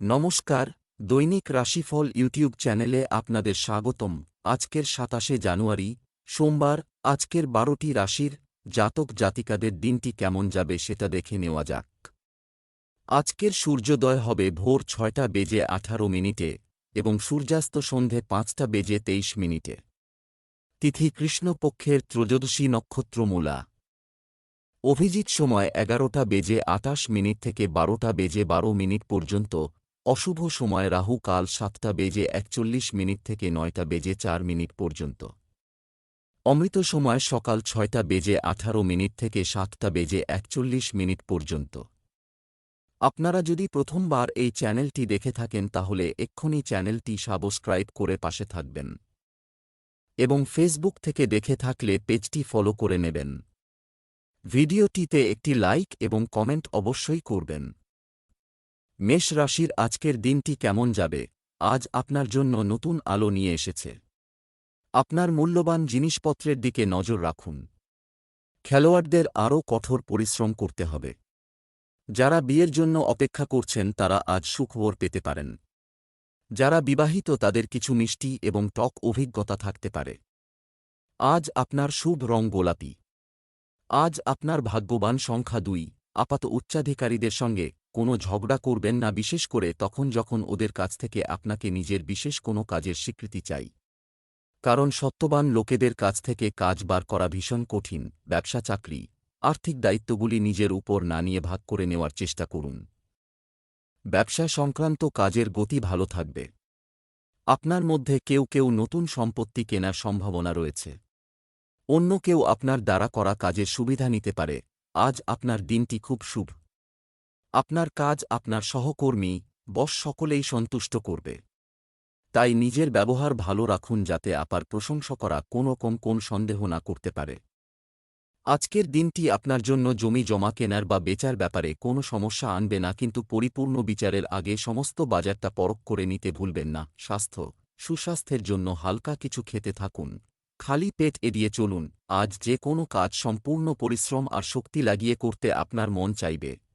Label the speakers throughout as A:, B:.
A: নমস্কার, দৈনিক রাশিফল ইউটিউব চ্যানেলে আপনাদের স্বাগতম। আজকের সাতাশে জানুয়ারি, সোমবার, আজকের বারোটি রাশির জাতক জাতিকাদের দিনটি কেমন যাবে সেটা দেখে নেওয়া যাক। আজকের সূর্যোদয় হবে ভোর ছয়টা বেজে আঠারো মিনিটে এবং সূর্যাস্ত সন্ধে পাঁচটা বেজে তেইশ মিনিটে। তিথি কৃষ্ণপক্ষের ত্রয়োদশী নক্ষত্র মূলা। অভিজিৎ সময় এগারোটা বেজে আটাশ মিনিট থেকে বারোটা বেজে বারো মিনিট পর্যন্ত অশুভ সময় রাহু কাল সাতটা বেজে একচল্লিশ মিনিট থেকে নয়টা বেজে চার মিনিট পর্যন্ত। অমৃত সময় সকাল ছয়টা বেজে আঠারো মিনিট থেকে সাতটা বেজে একচল্লিশ মিনিট পর্যন্ত। আপনারা যদি প্রথমবার এই চ্যানেলটি দেখে থাকেন তাহলে এক্ষুনি চ্যানেলটি সাবস্ক্রাইব করে পাশে থাকবেন। এবং ফেসবুক থেকে দেখে থাকলে পেজটি ফলো করে নেবেন। ভিডিওটিতে একটি লাইক এবং কমেন্ট অবশ্যই করবেন। মেষ রাশির আজকের দিনটি কেমন যাবে? আজ আপনার জন্য নতুন আলো নিয়ে এসেছে। আপনার মূল্যবান জিনিসপত্রের দিকে নজর রাখুন। খেলোয়াড়দের আরও কঠোর পরিশ্রম করতে হবে। যারা বিয়ের জন্য অপেক্ষা করছেন তারা আজ সুখবর পেতে পারেন। যারা বিবাহিত তাদের কিছু মিষ্টি এবং টক অভিজ্ঞতা থাকতে পারে। আজ আপনার শুভ রং গোলাপি। আজ আপনার ভাগ্যবান সংখ্যা দুই। আপাত উচ্চাধিকারীদের সঙ্গে কোনো ঝগড়া করবেন না, বিশেষ করে তখন যখন ওদের কাছ থেকে আপনাকে নিজের বিশেষ কোনো কাজের স্বীকৃতি চাই। কারণ সত্যবান লোকেদের কাছ থেকে কাজ বার করা ভীষণ কঠিন, ব্যবসা, চাকরি, আর্থিক দায়িত্বগুলি নিজের উপর না নিয়ে ভাগ করে নেওয়ার চেষ্টা করুন। ব্যবসা সংক্রান্ত কাজের গতি ভালো থাকবে। আপনার মধ্যে কেউ কেউ নতুন সম্পত্তি কেনার সম্ভাবনা রয়েছে। অন্য কেউ আপনার দ্বারা করা কাজের সুবিধা নিতে পারে। আজ আপনার দিনটি খুব শুভ। আপনার কাজ আপনার সহকর্মী, বস সকলেই সন্তুষ্ট করবে। তাই নিজের ব্যবহার ভালো রাখুন যাতে আপার প্রশংসা করা কোনো কম কোন সন্দেহ না করতে পারে। আজকের দিনটি আপনার জন্য জমি জমা কেনার বা বেচার ব্যাপারে কোনো সমস্যা আনবে না কিন্তু পরিপূর্ণ বিচারের আগে সমস্ত বাজারটা পরখ করে নিতে ভুলবেন না। স্বাস্থ্য, সুস্বাস্থ্যের জন্য হালকা কিছু খেতে থাকুন। খালি পেট এড়িয়ে চলুন। আজ যে কোনো কাজ সম্পূর্ণ পরিশ্রম আর শক্তি লাগিয়ে করতে আপনার মন চাইবে।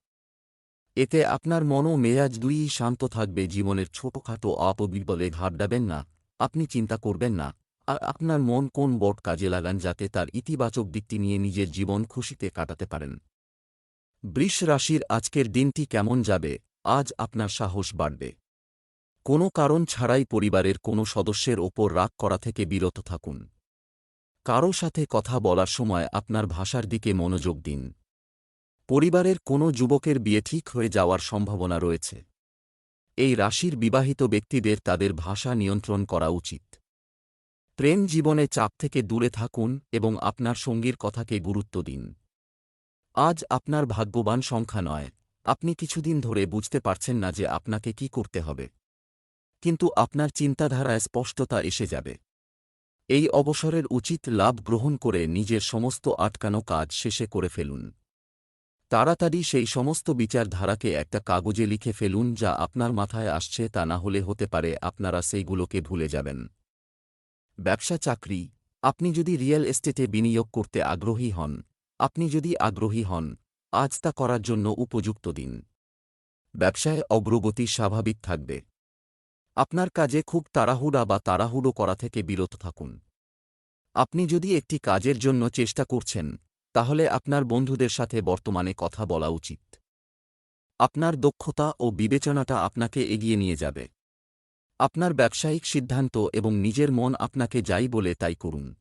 A: এতে আপনার মন ও মেয়াজ দুইই শান্ত থাকবে, জীবনের ছোটখাটো অপবিবলে ঘাবড়াবেন না, আপনি চিন্তা করবেন না, আর আপনার মন কোন বট কাজে লাগান যাতে তার ইতিবাচক দিকটি নিয়ে নিজের জীবন খুশিতে কাটাতে পারেন। বৃষ রাশির আজকের দিনটি কেমন যাবে? আজ আপনার সাহস বাড়বে। কোনো কারণ ছাড়াই পরিবারের কোনো সদস্যের ওপর রাগ করা থেকে বিরত থাকুন। কারও সাথে কথা বলার সময় আপনার ভাষার দিকে মনোযোগ দিন। পরিবারের কোনো যুবকের বিয়ে ঠিক হয়ে যাওয়ার সম্ভাবনা রয়েছে। এই রাশির বিবাহিত ব্যক্তিদের তাদের ভাষা নিয়ন্ত্রণ করা উচিত। প্রেম জীবনে চাপ থেকে দূরে থাকুন এবং আপনার সঙ্গীর কথাকে গুরুত্ব দিন। আজ আপনার ভাগ্যবান সংখ্যা নয়। আপনি কিছুদিন ধরে বুঝতে পারছেন না যে আপনাকে কি করতে হবে। কিন্তু আপনার চিন্তাধারায় স্পষ্টতা এসে যাবে। এই অবসরের উচিত লাভ গ্রহণ করে নিজের সমস্ত আটকানো কাজ শেষে করে ফেলুন। তাড়াতাড়ি সেই সমস্ত বিচারধারাকে একটা কাগজে লিখে ফেলুন যা আপনার মাথায় আসছে তা না হলে হতে পারে আপনারা সেইগুলোকে ভুলে যাবেন। ব্যবসা চাকরি। আপনি যদি রিয়েল এস্টেটে বিনিয়োগ করতে আগ্রহী হন। আপনি যদি আগ্রহী হন, আজ তা করার জন্য উপযুক্ত দিন। ব্যবসায় অগ্রগতি স্বাভাবিক থাকবে। আপনার কাজে খুব তাড়াহুড়া বা তাড়াহুড়ো করা থেকে বিরত থাকুন। আপনি যদি একটি কাজের জন্য চেষ্টা করছেন তাহলে আপনার বন্ধুদের সাথে বর্তমানে কথা বলা উচিত। আপনার দক্ষতা ও বিবেচনাটা আপনাকে এগিয়ে নিয়ে যাবে। আপনার ব্যবসায়িক সিদ্ধান্ত এবং নিজের মন আপনাকে যাই বলে তাই করুন।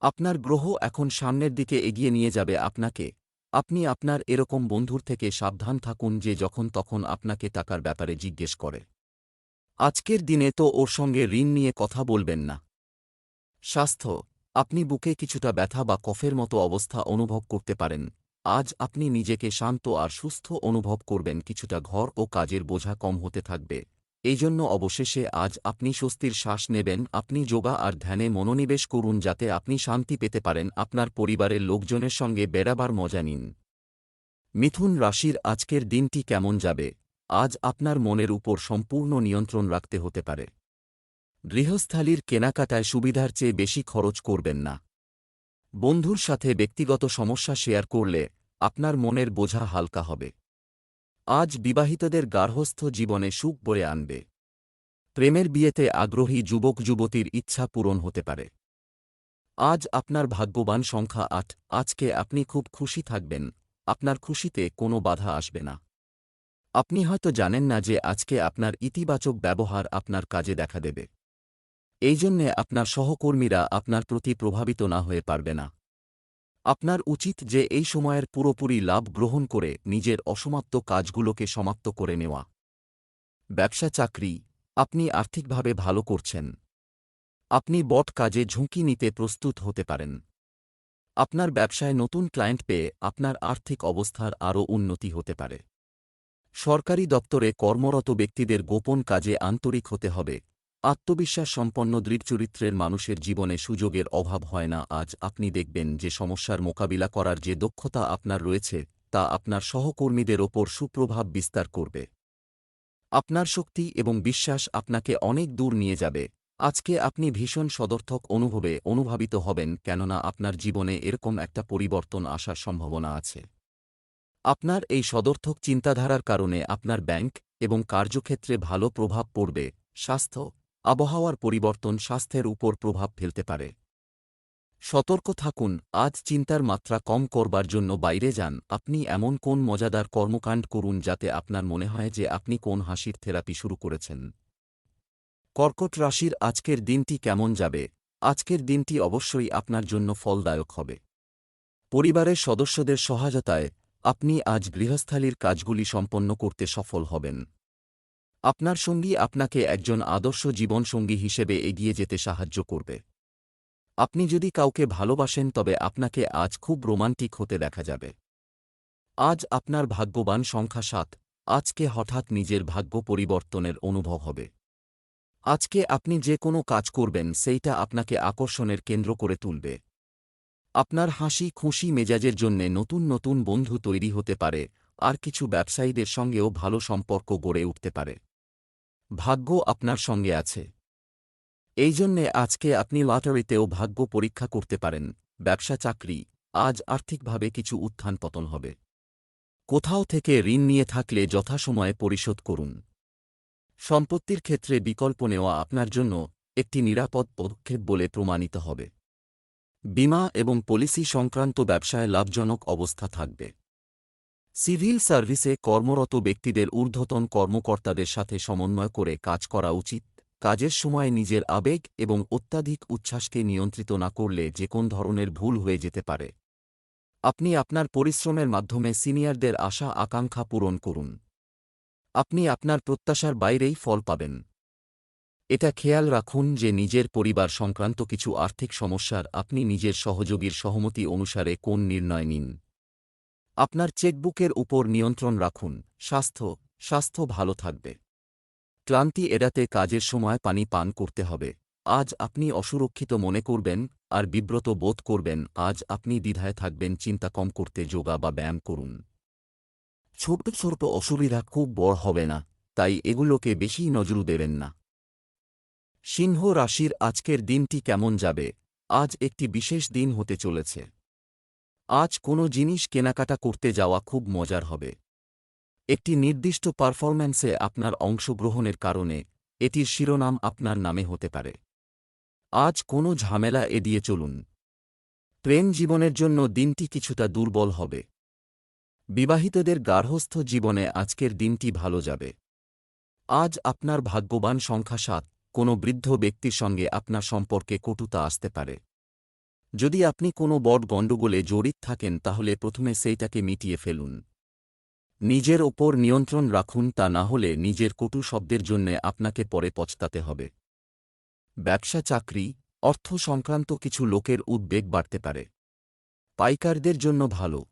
A: আপনার গ্রহ এখন সামনের দিকে এগিয়ে নিয়ে যাবে আপনাকে। আপনি আপনার এরকম বন্ধুর থেকে সাবধান থাকুন যে যখন তখন আপনাকে টাকার ব্যাপারে জিজ্ঞেস করে। আজকের দিনে তো ওর সঙ্গে ঋণ নিয়ে কথা বলবেন না। স্বাস্থ্য আপনি বুকে কিছুটা ব্যথা বা কফের মতো অবস্থা অনুভব করতে পারেন। আজ আপনি নিজেকে শান্ত আর সুস্থ অনুভব করবেন, কিছুটা ঘর ও কাজের বোঝা কম হতে থাকবে। এই জন্য অবশেষে আজ আপনি স্বস্তির শ্বাস নেবেন, আপনি যোগা আর ধ্যানে মনোনিবেশ করুন যাতে আপনি শান্তি পেতে পারেন, আপনার পরিবারের লোকজনের সঙ্গে বেড়াবার মজা নিন। মিথুন রাশির আজকের দিনটি কেমন যাবে? আজ আপনার মনের উপর সম্পূর্ণ নিয়ন্ত্রণ রাখতে হতে পারে। গৃহস্থালির কেনাকাটায় সুবিধার চেয়ে বেশি খরচ করবেন না। বন্ধুর সাথে ব্যক্তিগত সমস্যা শেয়ার করলে আপনার মনের বোঝা হালকা হবে। আজ বিবাহিতদের গার্হস্থ জীবনে সুখ বয়ে আনবে। প্রেমের বিয়েতে আগ্রহী যুবক যুবতীর ইচ্ছা পূরণ হতে পারে। আজ আপনার ভাগ্যবান সংখ্যা আট, আজকে আপনি খুব খুশি থাকবেন, আপনার খুশিতে কোনো বাধা আসবে না। আপনি হয়তো জানেন না যে আজকে আপনার ইতিবাচক ব্যবহার আপনার কাজে দেখা দেবে। এই জন্যে আপনার সহকর্মীরা আপনার প্রতি প্রভাবিত না হয়ে পারবে না। আপনার উচিত যে এই সময়ের পুরোপুরি লাভ গ্রহণ করে নিজের অসমাপ্ত কাজগুলোকে সমাপ্ত করে নেওয়া। ব্যবসা চাকরি, আপনি আর্থিকভাবে ভালো করছেন। আপনি বট কাজে ঝুঁকি নিতে প্রস্তুত হতে পারেন। আপনার ব্যবসায় নতুন ক্লায়েন্ট পেয়ে আপনার আর্থিক অবস্থার আরও উন্নতি হতে পারে। সরকারি দপ্তরে কর্মরত ব্যক্তিদের গোপন কাজে আন্তরিক হতে হবে। আত্মবিশ্বাস সম্পন্ন দৃঢ়চরিত্রের মানুষের জীবনে সুযোগের অভাব হয় না। আজ আপনি দেখবেন যে সমস্যার মোকাবিলা করার যে দক্ষতা আপনার রয়েছে, তা আপনার সহকর্মীদের ওপর সুপ্রভাব বিস্তার করবে। আপনার শক্তি এবং বিশ্বাস আপনাকে অনেক দূর নিয়ে যাবে। আজকে আপনি ভীষণ সদর্থক অনুভবে অনুভাবিত হবেন, কেননা আপনার জীবনে এরকম একটা পরিবর্তন আসার সম্ভাবনা আছে। আপনার এই সদর্থক চিন্তাধারার কারণে আপনার ব্যাংক এবং কার্যক্ষেত্রে ভালো প্রভাব পড়বে। স্বাস্থ্য আবহাওয়ার পরিবর্তন স্বাস্থ্যের উপর প্রভাব ফেলতে পারে। সতর্ক থাকুন, আজ চিন্তার মাত্রা কম করবার জন্য বাইরে যান, আপনি এমন কোন মজাদার কর্মকাণ্ড করুন যাতে আপনার মনে হয় যে আপনি কোন হাসির থেরাপি শুরু করেছেন। কর্কট রাশির আজকের দিনটি কেমন যাবে? আজকের দিনটি অবশ্যই আপনার জন্য ফলদায়ক হবে। পরিবারের সদস্যদের সহায়তায়, আপনি আজ গৃহস্থালির কাজগুলি সম্পন্ন করতে সফল হবেন। আপনার সঙ্গী আপনাকে একজন আদর্শ জীবনসঙ্গী হিসেবে এগিয়ে যেতে সাহায্য করবে। আপনি যদি কাউকে ভালোবাসেন, তবে আপনাকে আজ খুব রোমান্টিক হতে দেখা যাবে। আজ আপনার ভাগ্যবান সংখ্যা সাত। আজকে হঠাৎ নিজের ভাগ্য পরিবর্তনের অনুভব হবে। আজকে আপনি যে কোনো কাজ করবেন, সেইটা আপনাকে আকর্ষণের কেন্দ্র করে তুলবে। আপনার হাসি, খুশি মেজাজের জন্যে নতুন নতুন বন্ধু তৈরি হতে পারে, আর কিছু ব্যবসায়ীদের সঙ্গেও ভালো সম্পর্ক গড়ে উঠতে পারে। ভাগ্য আপনার সঙ্গে আছে। এই জন্যে আজকে আপনি লটারিতেও ভাগ্য পরীক্ষা করতে পারেন, ব্যবসা চাকরি, আজ আর্থিকভাবে কিছু উত্থান পতন হবে। কোথাও থেকে ঋণ নিয়ে থাকলে যথাসময়ে পরিশোধ করুন। সম্পত্তির ক্ষেত্রে বিকল্প নেওয়া আপনার জন্য একটি নিরাপদ পদক্ষেপ বলে প্রমাণিত হবে। বিমা এবং পলিসি সংক্রান্ত ব্যবসায় লাভজনক অবস্থা থাকবে। সিভিল সার্ভিসে কর্মরত ব্যক্তিদের ঊর্ধ্বতন কর্মকর্তাদের সাথে সমন্বয় করে কাজ করা উচিত। কাজের সময় নিজের আবেগ এবং অত্যাধিক উচ্ছ্বাসকে নিয়ন্ত্রিত না করলে যে কোন ধরনের ভুল হয়ে যেতে পারে। আপনি আপনার পরিশ্রমের মাধ্যমে সিনিয়রদের আশা আকাঙ্ক্ষা পূরণ করুন। আপনি আপনার প্রত্যাশার বাইরেই ফল পাবেন। এটা খেয়াল রাখুন যে নিজের পরিবার সংক্রান্ত কিছু আর্থিক সমস্যার আপনি নিজের সহযোগীর সহমতি অনুসারে কোন নির্ণয় নিন। আপনার চেকবুকের উপর নিয়ন্ত্রণ রাখুন। স্বাস্থ্য স্বাস্থ্য ভালো থাকবে। ক্লান্তি এড়াতে কাজের সময় পানি পান করতে হবে। আজ আপনি অসুরক্ষিত মনে করবেন আর বিব্রত বোধ করবেন। আজ আপনি দ্বিধায় থাকবেন, চিন্তা কম করতে যোগা বা ব্যায়াম করুন। ছোট ছোট অসুবিধা খুব বড় হবে না, তাই এগুলোকে বেশি নজর দেবেন না। সিংহ রাশির আজকের দিনটি কেমন যাবে? আজ একটি বিশেষ দিন হতে চলেছে। আজ কোনো জিনিস কেনাকাটা করতে যাওয়া খুব মজার হবে। একটি নির্দিষ্ট পারফরম্যান্সে আপনার অংশগ্রহণের কারণে এটির শিরোনাম আপনার নামে হতে পারে। আজ কোনো ঝামেলা এড়িয়ে চলুন। প্রেম জীবনের জন্য দিনটি কিছুটা দুর্বল হবে। বিবাহিতদের গার্হস্থ জীবনে আজকের দিনটি ভালো যাবে। আজ আপনার ভাগ্যবান সংখ্যা সাত, কোনো বৃদ্ধ ব্যক্তির সঙ্গে আপনার সম্পর্কে কটুতা আসতে পারে। যদি আপনি কোনো বড় গণ্ডগোলে জড়িত থাকেন, তাহলে প্রথমে সেইটাকে মিটিয়ে ফেলুন। নিজের ওপর নিয়ন্ত্রণ রাখুন, তা না হলে নিজের কটু শব্দের জন্যে আপনাকে পরে পচতাতে হবে। ব্যবসা চাকরি, অর্থ সংক্রান্ত কিছু লোকের উদ্বেগ বাড়তে পারে। পাইকারদের জন্য ভালো।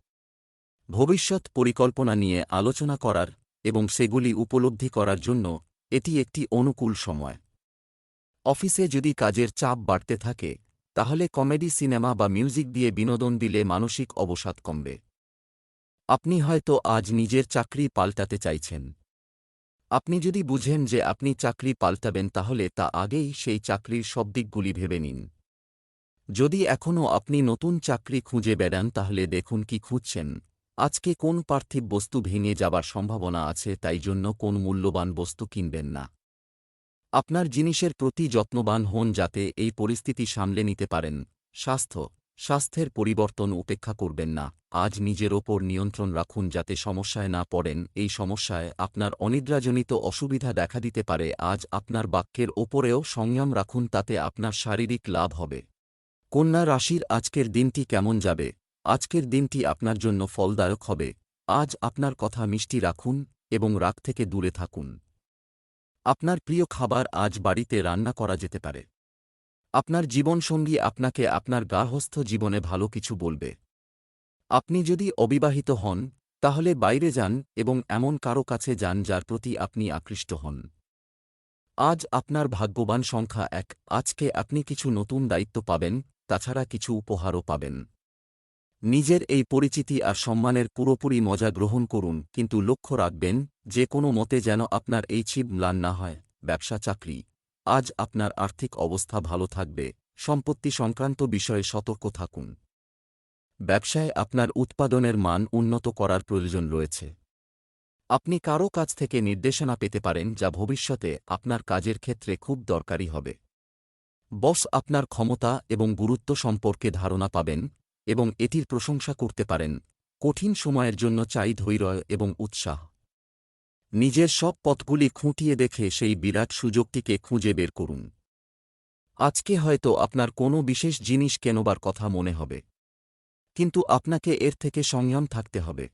A: ভবিষ্যৎ পরিকল্পনা নিয়ে আলোচনা করার এবং সেগুলি উপলব্ধি করার জন্য এটি একটি অনুকূল সময়। অফিসে যদি কাজের চাপ বাড়তে থাকে তাহলে কমেডি সিনেমা বা মিউজিক দিয়ে বিনোদন দিলে মানসিক অবসাদ কমবে। আপনি হয়তো আজ নিজের চাকরি পাল্টাতে চাইছেন। আপনি যদি বুঝেন যে আপনি চাকরি পাল্টাবেন তাহলে তা আগেই সেই চাকরির সব দিকগুলি ভেবে নিন। যদি এখনও আপনি নতুন চাকরি খুঁজে বেড়ান তাহলে দেখুন কি খুঁজছেন। আজকে কোন পার্থিব বস্তু ভেঙে যাবার সম্ভাবনা আছে তাই জন্য কোন মূল্যবান বস্তু কিনবেন না। আপনার জিনিসের প্রতি যত্নবান হন যাতে এই পরিস্থিতি সামলে নিতে পারেন। স্বাস্থ্য। স্বাস্থ্যের পরিবর্তন উপেক্ষা করবেন না। আজ নিজের ওপর নিয়ন্ত্রণ রাখুন যাতে সমস্যায় না পড়েন। এই সমস্যায় আপনার অনিদ্রাজনিত অসুবিধা দেখা দিতে পারে। আজ আপনার বাক্যের ওপরেও সংযম রাখুন তাতে আপনার শারীরিক লাভ হবে। কন্যা রাশির আজকের দিনটি কেমন যাবে? আজকের দিনটি আপনার জন্য ফলদায়ক হবে। আজ আপনার কথা মিষ্টি রাখুন এবং রাগ থেকে দূরে থাকুন। আপনার প্রিয় খাবার আজ বাড়িতে রান্না করা যেতে পারে। আপনার জীবনসঙ্গী আপনাকে আপনার গার্হস্থ জীবনে ভালো কিছু বলবে। আপনি যদি অবিবাহিত হন, তাহলে বাইরে যান এবং এমন কারও কাছে যান যার প্রতি আপনি আকৃষ্ট হন। আজ আপনার ভাগ্যবান সংখ্যা এক। আজকে আপনি কিছু নতুন দায়িত্ব পাবেন, তাছাড়া কিছু উপহারও পাবেন। নিজের এই পরিচিতি আর সম্মানের পুরোপুরি মজা গ্রহণ করুন, কিন্তু লক্ষ্য রাখবেন, যে কোনো মতে যেন আপনার এই ছিপ ম্লান না হয়, ব্যবসা, চাকরি। আজ আপনার আর্থিক অবস্থা ভালো থাকবে, সম্পত্তি সংক্রান্ত বিষয়ে সতর্ক থাকুন। ব্যবসায় আপনার উৎপাদনের মান উন্নত করার প্রয়োজন রয়েছে। আপনি কারও কাছ থেকে নির্দেশনা পেতে পারেন, যা ভবিষ্যতে আপনার কাজের ক্ষেত্রে খুব দরকারি হবে। বস আপনার ক্ষমতা এবং গুরুত্ব সম্পর্কে ধারণা পাবেন এবং এটির প্রশংসা করতে পারেন। কঠিন সময়ের জন্য চাই ধৈর্য এবং উৎসাহ। নিজের সব পথগুলি খুঁটিয়ে দেখে সেই বিরাট সুযোগটিকে খুঁজে বের করুন। আজকে হয়তো আপনার কোনো বিশেষ জিনিস কেনবার কথা মনে হবে। কিন্তু আপনাকে এর থেকে সংযম থাকতে হবে।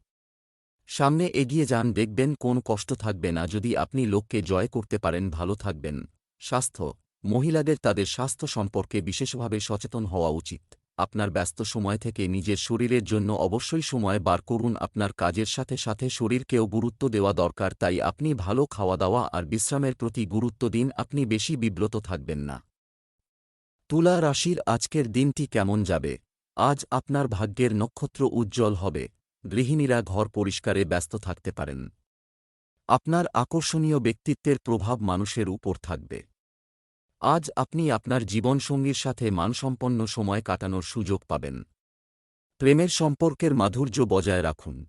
A: সামনে এগিয়ে যান, দেখবেন কোন কষ্ট থাকবে না। যদি আপনি লোককে জয় করতে পারেন, ভালো থাকবেন। স্বাস্থ্য। মহিলাদের তাদের স্বাস্থ্য সম্পর্কে বিশেষভাবে সচেতন হওয়া উচিত। আপনার ব্যস্ত সময় থেকে নিজের শরীরের জন্য অবশ্যই সময় বার করুন। আপনার কাজের সাথে সাথে শরীরকেও গুরুত্ব দেওয়া দরকার, তাই আপনি ভালো খাওয়া দাওয়া আর বিশ্রামের প্রতি গুরুত্ব দিন, আপনি বেশি বিব্রত থাকবেন না। তুলা রাশির আজকের দিনটি কেমন যাবে? আজ আপনার ভাগ্যের নক্ষত্র উজ্জ্বল হবে, গৃহিণীরা ঘর পরিষ্কারে ব্যস্ত থাকতে পারেন। আপনার আকর্ষণীয় ব্যক্তিত্বের প্রভাব মানুষের উপর থাকবে। আজ আপনি আপনার জীবনসঙ্গীর সাথে মানসম্পন্ন সময় কাটানোর সুযোগ পাবেন। প্রেমের সম্পর্কের মাধুর্য বজায় রাখুন।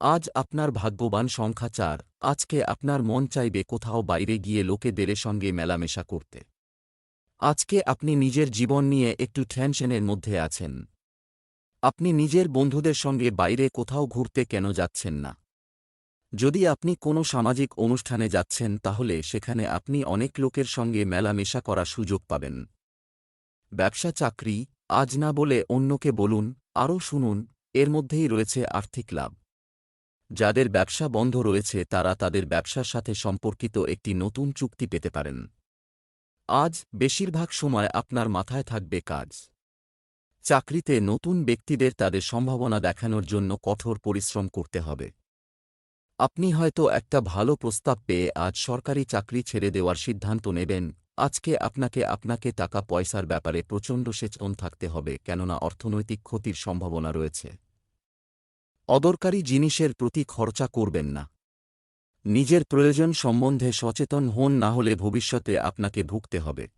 A: আজ আপনার ভাগ্যবান সংখ্যা চার, আজকে আপনার মন চাইবে কোথাও বাইরে গিয়ে লোকেদের সঙ্গে মেলামেশা করতে। আজকে আপনি নিজের জীবন নিয়ে একটু টেনশনের মধ্যে আছেন। আপনি নিজের বন্ধুদের সঙ্গে বাইরে কোথাও ঘুরতে কেন যাচ্ছেন না? যদি আপনি কোনো সামাজিক অনুষ্ঠানে যাচ্ছেন, তাহলে সেখানে আপনি অনেক লোকের সঙ্গে মেলামেশা করার সুযোগ পাবেন। ব্যবসা চাকরি, আজ না বলে অন্যকে বলুন, আরও শুনুন, এর মধ্যেই রয়েছে আর্থিক লাভ। যাদের ব্যবসা বন্ধ রয়েছে, তারা তাদের ব্যবসার সাথে সম্পর্কিত একটি নতুন চুক্তি পেতে পারেন। আজ বেশিরভাগ সময় আপনার মাথায় থাকবে কাজ। চাকরিতে নতুন ব্যক্তিদের তাদের সম্ভাবনা দেখানোর জন্য কঠোর পরিশ্রম করতে হবে। আপনি হয়তো একটা ভালো প্রস্তাব পেয়ে আজ সরকারি চাকরি ছেড়ে দেওয়ার সিদ্ধান্ত নেবেন। আজকে আপনাকে আপনাকে টাকা পয়সার ব্যাপারে প্রচণ্ড সেচন থাকতে হবে, কেননা অর্থনৈতিক ক্ষতির সম্ভাবনা রয়েছে। অদরকারি জিনিসের প্রতি খরচা করবেন না। নিজের প্রয়োজন সম্বন্ধে সচেতন হন, না হলে ভবিষ্যতে আপনাকে ভুগতে হবে।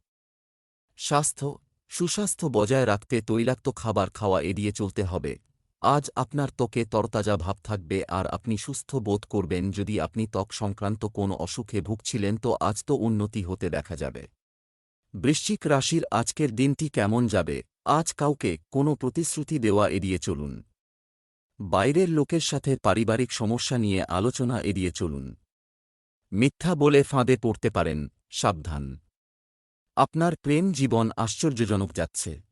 A: স্বাস্থ্য, সুস্বাস্থ্য বজায় রাখতে তৈলাক্ত খাবার খাওয়া এড়িয়ে চলতে হবে। আজ আপনার ত্বকে তরতাজা ভাব থাকবে আর আপনি সুস্থ বোধ করবেন, যদি আপনি ত্বক সংক্রান্ত কোনো অসুখে ভুগছিলেন তো আজ তো উন্নতি হতে দেখা যাবে। বৃশ্চিক রাশির আজকের দিনটি কেমন যাবে? আজ কাউকে কোনো প্রতিশ্রুতি দেওয়া এড়িয়ে চলুন। বাইরের লোকের সাথে পারিবারিক সমস্যা নিয়ে আলোচনা এড়িয়ে চলুন। মিথ্যা বলে ফাঁদে পড়তে পারেন, সাবধান। আপনার প্রেম জীবন আশ্চর্যজনক যাচ্ছে।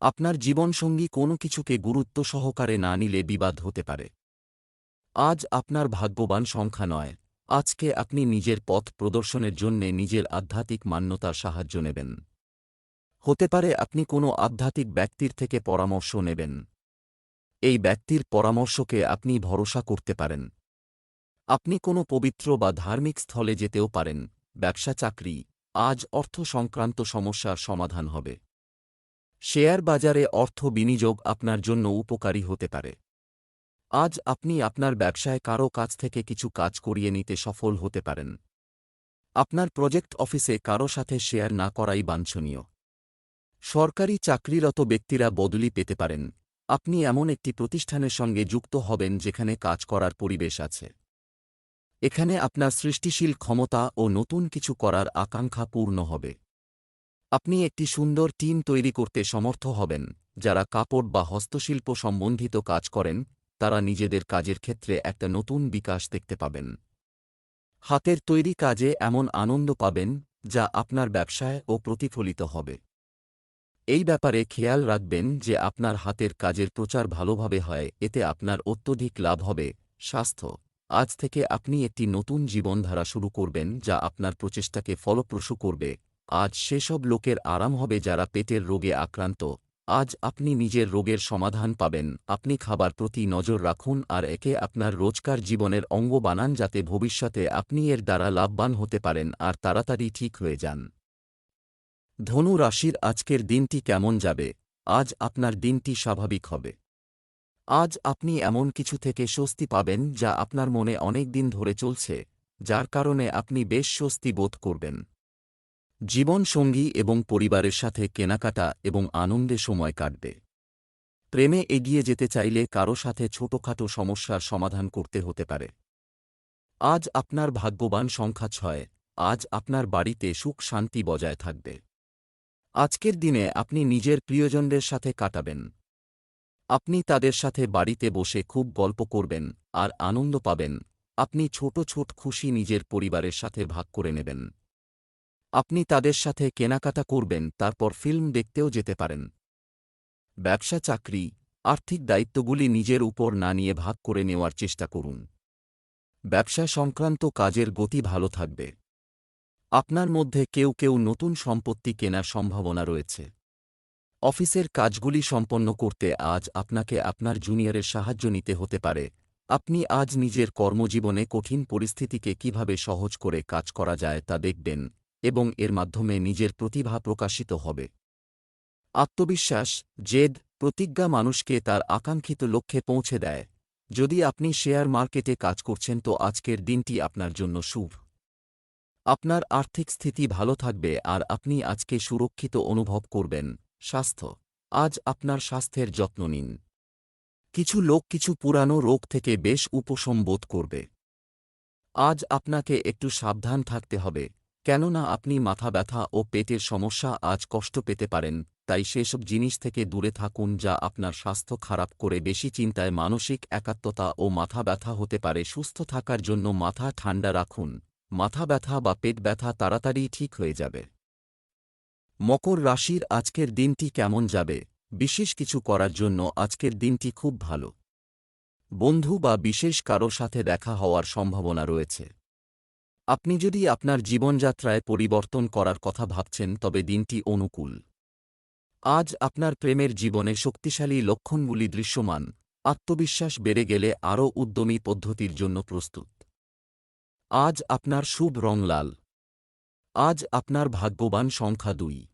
A: আপনার জীবনসঙ্গী কোনো কিছুকে গুরুত্ব সহকারে না নিলে বিবাদ হতে পারে। আজ আপনার ভাগ্যবান সংখ্যা নয়। আজকে আপনি নিজের পথ প্রদর্শনের জন্যে নিজের আধ্যাত্মিক মান্যতার সাহায্য নেবেন। হতে পারে আপনি কোনো আধ্যাত্মিক ব্যক্তির থেকে পরামর্শ নেবেন। এই ব্যক্তির পরামর্শকে আপনি ভরসা করতে পারেন। আপনি কোনো পবিত্র বা ধার্মিক স্থলে যেতেও পারেন। ব্যবসা চাকরি। আজ অর্থ সংক্রান্ত সমস্যার সমাধান হবে। শেয়ার বাজারে অর্থ বিনিয়োগ আপনার জন্য উপকারী হতে পারে। আজ আপনি আপনার ব্যবসায় কারও কাছ থেকে কিছু কাজ করিয়ে নিতে সফল হতে পারেন। আপনার প্রজেক্ট অফিসে কারও সাথে শেয়ার না করাই বাঞ্ছনীয়। সরকারি চাকরিরত ব্যক্তিরা বদলি পেতে পারেন। আপনি এমন একটি প্রতিষ্ঠানের সঙ্গে যুক্ত হবেন যেখানে কাজ করার পরিবেশ আছে। এখানে আপনার সৃষ্টিশীল ক্ষমতা ও নতুন কিছু করার আকাঙ্ক্ষা পূর্ণ হবে। আপনি একটি সুন্দর টিম তৈরি করতে সমর্থ হবেন। যারা কাপড় বা হস্তশিল্প সম্বন্ধিত কাজ করেন, তারা নিজেদের কাজের ক্ষেত্রে একটা নতুন বিকাশ দেখতে পাবেন। হাতের তৈরি কাজে এমন আনন্দ পাবেন, যা আপনার ব্যবসায় ও প্রতিফলিত হবে। এই ব্যাপারে খেয়াল রাখবেন যে আপনার হাতের কাজের প্রচার ভালোভাবে হয়, এতে আপনার অত্যধিক লাভ হবে। স্বাস্থ্য। আজ থেকে আপনি একটি নতুন জীবনধারা শুরু করবেন, যা আপনার প্রচেষ্টাকে ফলপ্রসূ করবে। আজ সেসব লোকের আরাম হবে যারা পেটের রোগে আক্রান্ত। আজ আপনি নিজের রোগের সমাধান পাবেন। আপনি খাবার প্রতি নজর রাখুন আর একে আপনার রোজকার জীবনের অঙ্গ বানান যাতে ভবিষ্যতে আপনি এর দ্বারা লাভবান হতে পারেন আর তাড়াতাড়ি ঠিক হয়ে যান। ধনু রাশির আজকের দিনটি কেমন যাবে? আজ আপনার দিনটি স্বাভাবিক হবে। আজ আপনি এমন কিছু থেকে স্বস্তি পাবেন যা আপনার মনে অনেক দিন ধরে চলছে, যার কারণে আপনি বেশ স্বস্তি বোধ করবেন। জীবনসঙ্গী এবং পরিবারের সাথে কেনাকাটা এবং আনন্দে সময় কাটবে। প্রেমে এগিয়ে যেতে চাইলে কারও সাথে ছোটখাটো সমস্যার সমাধান করতে হতে পারে। আজ আপনার ভাগ্যবান সংখ্যা ছয়, আজ আপনার বাড়িতে সুখ শান্তি বজায় থাকবে। আজকের দিনে আপনি নিজের প্রিয়জনদের সাথে কাটাবেন। আপনি তাদের সাথে বাড়িতে বসে খুব গল্প করবেন আর আনন্দ পাবেন। আপনি ছোট ছোট খুশি নিজের পরিবারের সাথে ভাগ করে নেবেন। আপনি তাদের সাথে কেনাকাটা করবেন, তারপর ফিল্ম দেখতেও যেতে পারেন। ব্যবসা, চাকরি, আর্থিক দায়িত্বগুলি নিজের উপর না নিয়ে ভাগ করে নেওয়ার চেষ্টা করুন। ব্যবসা সংক্রান্ত কাজের গতি ভালো থাকবে। আপনার মধ্যে কেউ কেউ নতুন সম্পত্তি কেনার সম্ভাবনা রয়েছে। অফিসের কাজগুলি সম্পন্ন করতে আজ আপনাকে আপনার জুনিয়রের সাহায্য নিতে হতে পারে। আপনি আজ নিজের কর্মজীবনে কঠিন পরিস্থিতিকে কীভাবে সহজ করে কাজ করা যায় তা দেখবেন। এবং এর মাধ্যমে নিজের প্রতিভা প্রকাশিত হবে। আত্মবিশ্বাস, জেদ, প্রতিজ্ঞা মানুষকে তার আকাঙ্ক্ষিত লক্ষ্যে পৌঁছে দেয়। যদি আপনি শেয়ার মার্কেটে কাজ করছেন তো আজকের দিনটি আপনার জন্য শুভ। আপনার আর্থিক স্থিতি ভালো থাকবে আর আপনি আজকে সুরক্ষিত অনুভব করবেন। স্বাস্থ্য, আজ আপনার স্বাস্থ্যের যত্ন নিন। কিছু লোক কিছু পুরানো রোগ থেকে বেশ উপশম বোধ করবে। আজ আপনাকে একটু সাবধান থাকতে হবে। কেননা আপনি মাথা ব্যথা ও পেটের সমস্যা আজ কষ্ট পেতে পারেন, তাই সেসব জিনিস থেকে দূরে থাকুন যা আপনার স্বাস্থ্য খারাপ করে বেশি চিন্তায় মানসিক একাত্মতা ও মাথা ব্যথা হতে পারে। সুস্থ থাকার জন্য মাথা ঠান্ডা রাখুন। মাথা ব্যথা বা পেট ব্যথা তাড়াতাড়ি ঠিক হয়ে যাবে। মকর রাশির আজকের দিনটি কেমন যাবে? বিশেষ কিছু করার জন্য আজকের দিনটি খুব ভালো। বন্ধু বা বিশেষ কারোর সাথে দেখা হওয়ার সম্ভাবনা রয়েছে। আপনি যদি আপনার জীবনযাত্রায় পরিবর্তন করার কথা ভাবছেন, তবে দিনটি অনুকূল। আজ আপনার প্রেমের জীবনে শক্তিশালী লক্ষণগুলি দৃশ্যমান। আত্মবিশ্বাস বেড়ে গেলে আরও উদ্যমী পদ্ধতির জন্য প্রস্তুত। আজ আপনার শুভ রং লাল। আজ আপনার ভাগ্যবান সংখ্যা দুই।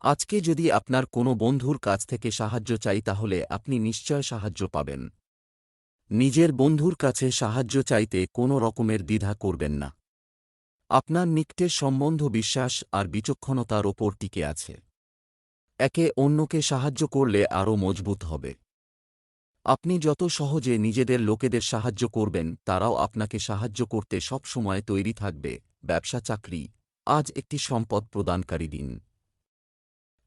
A: আজকে যদি আপনার কোনো বন্ধুর কাছ থেকে সাহায্য চাই, তাহলে আপনি নিশ্চয় সাহায্য পাবেন। নিজের বন্ধুর কাছে সাহায্য চাইতে কোনো রকমের দ্বিধা করবেন না। আপনার নিকটের সম্বন্ধ বিশ্বাস আর বিচক্ষণতার ওপর টিকে আছে। একে অন্যকে সাহায্য করলে আরও মজবুত হবে। আপনি যত সহজে নিজেদের লোকেদের সাহায্য করবেন, তারাও আপনাকে সাহায্য করতে সব সময় তৈরি থাকবে। ব্যবসা চাকরি, আজ একটি সম্পদ প্রদানকারী দিন।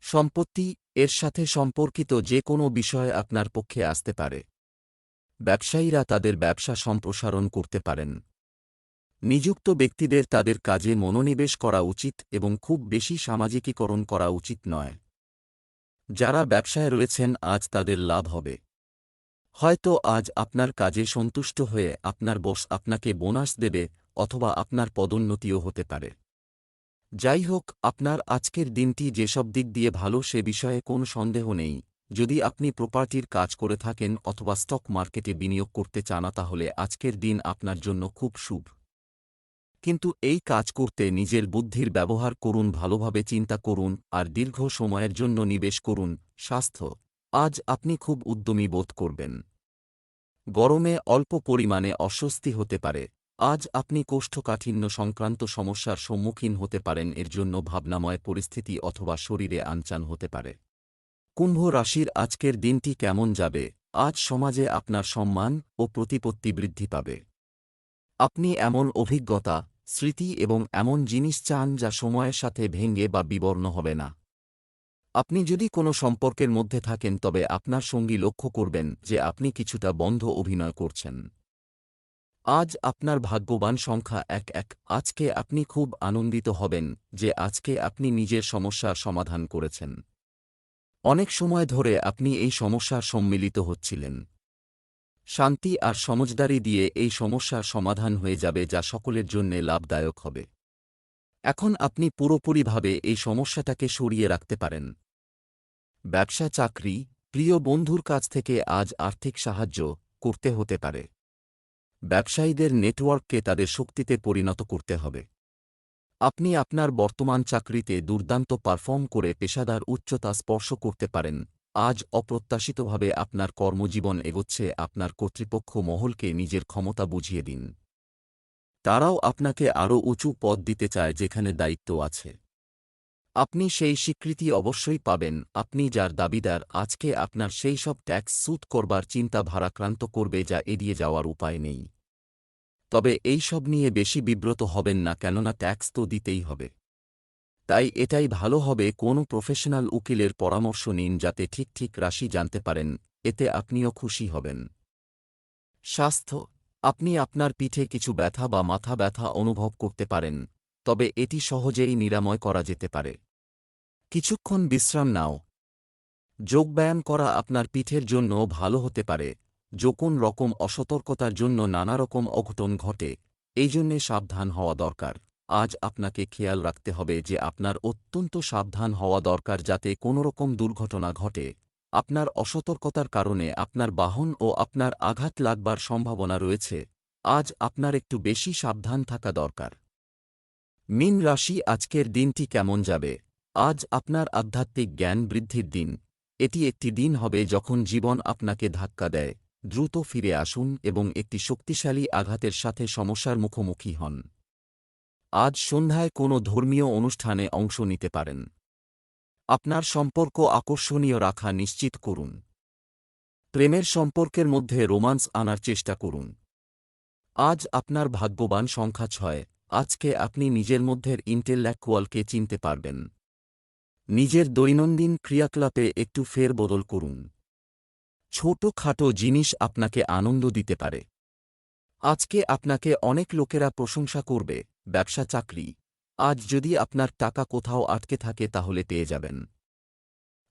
A: সম্পত্তি, এর সাথে সম্পর্কিত যে কোনো বিষয় আপনার পক্ষে আসতে পারে। ব্যবসায়ীরা তাদের ব্যবসা সম্প্রসারণ করতে পারেন। নিযুক্ত ব্যক্তিদের তাদের কাজে মনোনিবেশ করা উচিত এবং খুব বেশি সামাজিকীকরণ করা উচিত নয়। যারা ব্যবসায় রয়েছেন, আজ তাদের লাভ হবে। হয়তো আজ আপনার কাজে সন্তুষ্ট হয়ে আপনার বস আপনাকে বোনাস দেবে অথবা আপনার পদোন্নতিও হতে পারে। যাই হোক, আপনার আজকের দিনটি যেসব দিক দিয়ে ভালো সে বিষয়ে কোনো সন্দেহ নেই। যদি আপনি প্রপার্টির কাজ করে থাকেন অথবা স্টক মার্কেটে বিনিয়োগ করতে চানা, তাহলে আজকের দিন আপনার জন্য খুব শুভ। কিন্তু এই কাজ করতে নিজের বুদ্ধির ব্যবহার করুন, ভালোভাবে চিন্তা করুন, আর দীর্ঘ সময়ের জন্য নিবেশ করুন, স্বাস্থ্য। আজ আপনি খুব উদ্যমী বোধ করবেন। গরমে অল্প পরিমাণে অস্বস্তি হতে পারে। আজ আপনি কোষ্ঠকাঠিন্য সংক্রান্ত সমস্যার সম্মুখীন হতে পারেন, এর জন্য ভাবনাময় পরিস্থিতি অথবা শরীরে আনচান হতে পারে। কুম্ভ রাশির আজকের দিনটি কেমন যাবে? আজ সমাজে আপনার সম্মান ও প্রতিপত্তি বৃদ্ধি পাবে। আপনি এমন অভিজ্ঞতা, স্মৃতি এবং এমন জিনিস চান যা সময়ের সাথে ভেঙে বা বিবর্ণ হবে না। আপনি যদি কোনো সম্পর্কের মধ্যে থাকেন, তবে আপনার সঙ্গী লক্ষ্য করবেন যে আপনি কিছুটা বন্ধ অভিনয় করছেন। আজ আপনার ভাগ্যবান সংখ্যা এক এক। আজকে আপনি খুব আনন্দিত হবেন যে আজকে আপনি নিজের সমস্যার সমাধান করেছেন। অনেক সময় ধরে আপনি এই সমস্যার সম্মিলিত হচ্ছিলেন। শান্তি আর সমজদারি দিয়ে এই সমস্যার সমাধান হয়ে যাবে যা সকলের জন্যে লাভদায়ক হবে। এখন আপনি পুরোপুরিভাবে এই সমস্যাটাকে সরিয়ে রাখতে পারেন। ব্যবসা, চাকরি, প্রিয় বন্ধুর কাছ থেকে আজ আর্থিক সাহায্য করতে হতে পারে। ব্যবসায়ীদের নেটওয়ার্ককে তাদের শক্তিতে পরিণত করতে হবে। আপনি আপনার বর্তমান চাকরিতে দুর্দান্ত পারফর্ম করে পেশাদার উচ্চতা স্পর্শ করতে পারেন। আজ অপ্রত্যাশিতভাবে আপনার কর্মজীবন এগোচ্ছে, আপনার কর্তৃপক্ষ মহলকে নিজের ক্ষমতা বুঝিয়ে দিন। তারাও আপনাকে আরও উঁচু পদ দিতে চায় যেখানে দায়িত্ব আছে। আপনি সেই স্বীকৃতি অবশ্যই পাবেন, আপনি যার দাবিদার, আজকে আপনার সেই সব ট্যাক্স সুট করবার চিন্তা ভারাক্রান্ত করবে যা এড়িয়ে যাওয়ার উপায় নেই। তবে এই সব নিয়ে বেশি বিব্রত হবেন না কেননা ট্যাক্স তো দিতেই হবে। তাই এটাই ভালো হবে কোনো প্রফেশনাল উকিলের পরামর্শ নিন যাতে ঠিক ঠিক রাশি জানতে পারেন, এতে আপনিও খুশি হবেন। স্বাস্থ্য, আপনি আপনার পিঠে কিছু ব্যথা বা মাথা ব্যথা অনুভব করতে পারেন, তবে এটি সহজেই নিরাময় করা যেতে পারে। কিছুক্ষণ বিশ্রাম নাও। যোগব্যায়াম করা আপনার পিঠের জন্য ভালো হতে পারে। যখন রকম অসতর্কতার জন্য নানা রকম অঘটন ঘটে, এই জন্যে সাবধান হওয়া দরকার। আজ আপনাকে খেয়াল রাখতে হবে যে আপনার অত্যন্ত সাবধান হওয়া দরকার যাতে কোনোরকম দুর্ঘটনা ঘটে। আপনার অসতর্কতার কারণে আপনার বাহন ও আপনার আঘাত লাগবার সম্ভাবনা রয়েছে। আজ আপনার একটু বেশি সাবধান থাকা দরকার। মিন রাশি, আজকের দিনটি কেমন যাবে? আজ আপনার আধ্যাত্মিক জ্ঞান বৃদ্ধির দিন। এটি একটি দিন হবে যখন জীবন আপনাকে ধাক্কা দেয়। দ্রুত ফিরে আসুন এবং একটি শক্তিশালী আঘাতের সাথে সমস্যার মুখোমুখি হন। আজ সন্ধ্যায় কোনো ধর্মীয় অনুষ্ঠানে অংশ নিতে পারেন। আপনার সম্পর্ক আকর্ষণীয় রাখা নিশ্চিত করুন। প্রেমের সম্পর্কের মধ্যে রোমান্স আনার চেষ্টা করুন। আজ আপনার ভাগ্যবান সংখ্যা ছয়, আজকে আপনি নিজের মধ্যের ইন্টেল্যাকুয়ালকে চিনতে পারবেন। নিজের দৈনন্দিন ক্রিয়াকলাপে একটু ফের বদল করুন। ছোট-খাটো জিনিস আপনাকে আনন্দ দিতে পারে। আজকে আপনাকে অনেক লোকেরা প্রশংসা করবে, ব্যবসা চাকরি। আজ যদি আপনার টাকা কোথাও আটকে থাকে তাহলে পেয়ে যাবেন।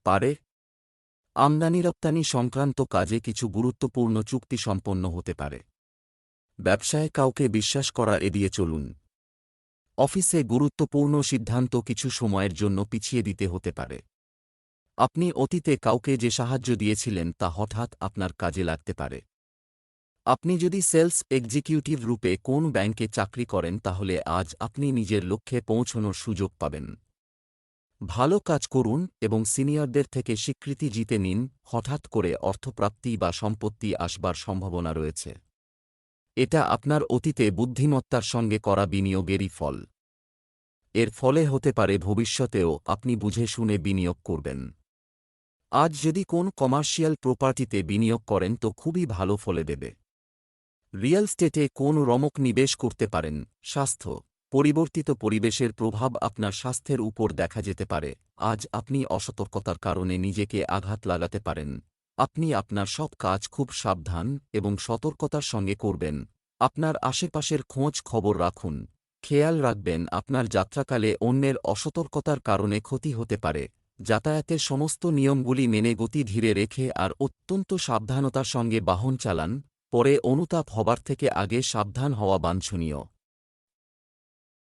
A: পারে। আমদানি রপ্তানি সংক্রান্ত কাজে কিছু গুরুত্বপূর্ণ চুক্তি সম্পন্ন হতে পারে। ব্যবসায় কাউকে বিশ্বাস করা এড়িয়ে চলুন। অফিসে গুরুত্বপূর্ণ সিদ্ধান্ত কিছু সময়ের জন্য পিছিয়ে দিতে হতে পারে। আপনি অতীতে কাউকে যে সাহায্য দিয়েছিলেন তা হঠাৎ আপনার কাজে লাগতে পারে। আপনি যদি সেলস এক্সিকিউটিভ রূপে কোন ব্যাংকে চাকরি করেন তাহলে আজ আপনি নিজের লক্ষ্যে পৌঁছনোর সুযোগ পাবেন। ভালো কাজ করুন এবং সিনিয়রদের থেকে স্বীকৃতি জিতে নিন, হঠাৎ করে অর্থপ্রাপ্তি বা সম্পত্তি আসবার সম্ভাবনা রয়েছে। এটা আপনার অতীতে বুদ্ধিমত্তার সঙ্গে করা বিনিয়োগেরই ফল। এর ফলে হতে পারে ভবিষ্যতেও আপনি বুঝে শুনে বিনিয়োগ করবেন। আজ যদি কোন কমার্শিয়াল প্রপার্টিতে বিনিয়োগ করেন তো খুবই ভালো ফলে দেবে। রিয়েল স্টেটে কোন রমক নিবেশ করতে পারেন, স্বাস্থ্য, পরিবর্তিত পরিবেশের প্রভাব আপনার স্বাস্থ্যের উপর দেখা যেতে পারে, আজ আপনি অসতর্কতার কারণে নিজেকে আঘাত লাগাতে পারেন, আপনি আপনার সব কাজ খুব সাবধান এবং সতর্কতার সঙ্গে করবেন, আপনার আশেপাশের খোঁজ খবর রাখুন, খেয়াল রাখবেন আপনার যাত্রাকালে অন্যের অসতর্কতার কারণে ক্ষতি হতে পারে। যাতায়াতের সমস্ত নিয়মগুলি মেনে গতি ধীরে রেখে আর অত্যন্ত সাবধানতার সঙ্গে বাহন চালান, পরে অনুতাপ হবার থেকে আগে সাবধান হওয়া বাঞ্ছনীয়।